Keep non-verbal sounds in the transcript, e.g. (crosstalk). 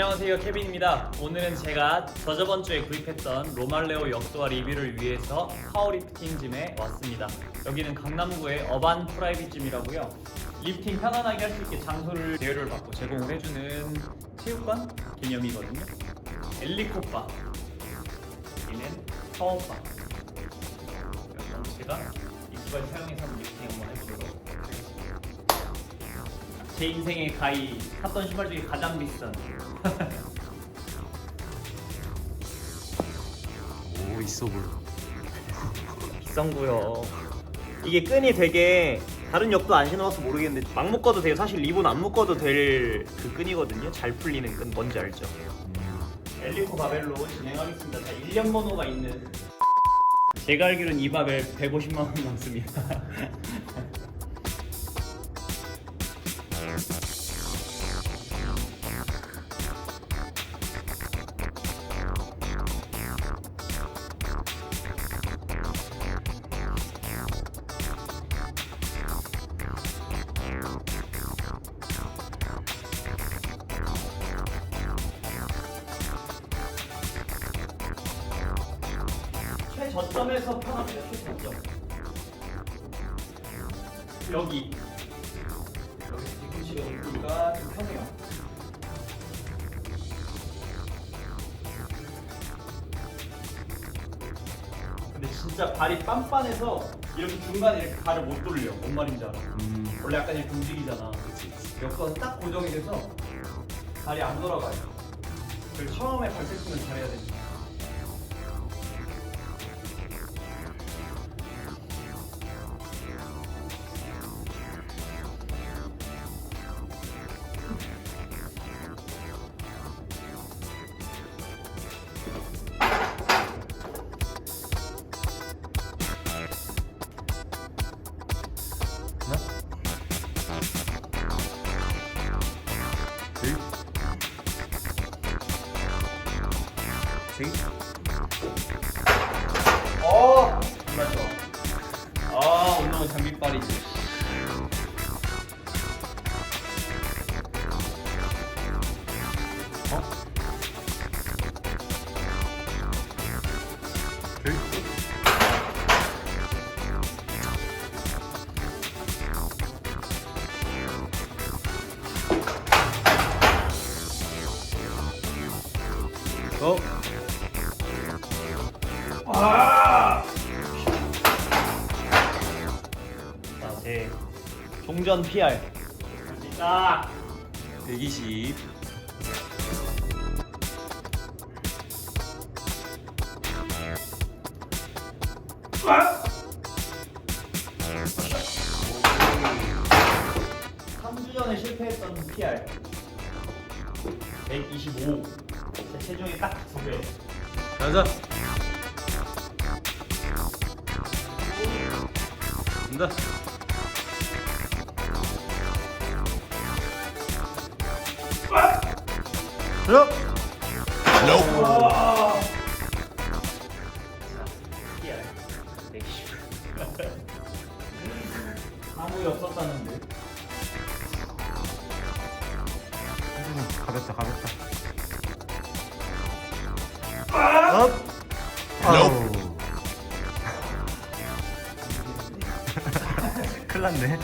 안녕하세요 케빈입니다. 오늘은 제가 저저번 주에 구입했던 로말레오 역도와 리뷰를 위해서 파워리프팅 짐에 왔습니다. 여기는 강남구의 어반 프라이빗 짐이라고요. 리프팅 편안하게 할 수 있게 장소를 대여를 받고 제공을 해주는 체육관 개념이거든요. 엘리코바 여기는 파워바 제가 이 두 가지 사용해서 리프팅 한번 해보도록 하겠습니다 제 인생의 가이 샀던 신발 중에 가장 비싼 (laughs) 오 있어 보여. 비싼 거요. 이게 끈이 되게 다른 역도 안 신어봐서 모르겠는데 막 묶어도 돼요. 사실 리본 안 묶어도 될 그 끈이거든요. 잘 풀리는 끈 뭔지 알죠? 엘리코 바벨로 진행하겠습니다. 자, 1년 번호가 있는 제가 알기로는 이 바벨 150만 원 넘습니다. (laughs) 저점에서 편합니다. 최저점. 여기 여기 뒤꿈치가 높으니까 좀 편해요. 근데 진짜 발이 빤빤해서 이렇게 중간에 이렇게 발을 못 돌려. 뭔 말인지 알아? 음. 원래 약간 이렇게 움직이잖아. 여기가 딱 고정이 돼서 발이 안 돌아가요. 그래서 처음에 발 세팅을 잘해야 됩니다. 셋. 어 좋아. 아 운동은 장비빨이지. 어? 둘. 어? 자, 제 종전 PR. 아 120. 삼주 전에 실패했던 PR 125. 제 체중이 딱 두 배. 가자. 와. 자, PR 120. 아무 일 없었다는데. 큰일 났네.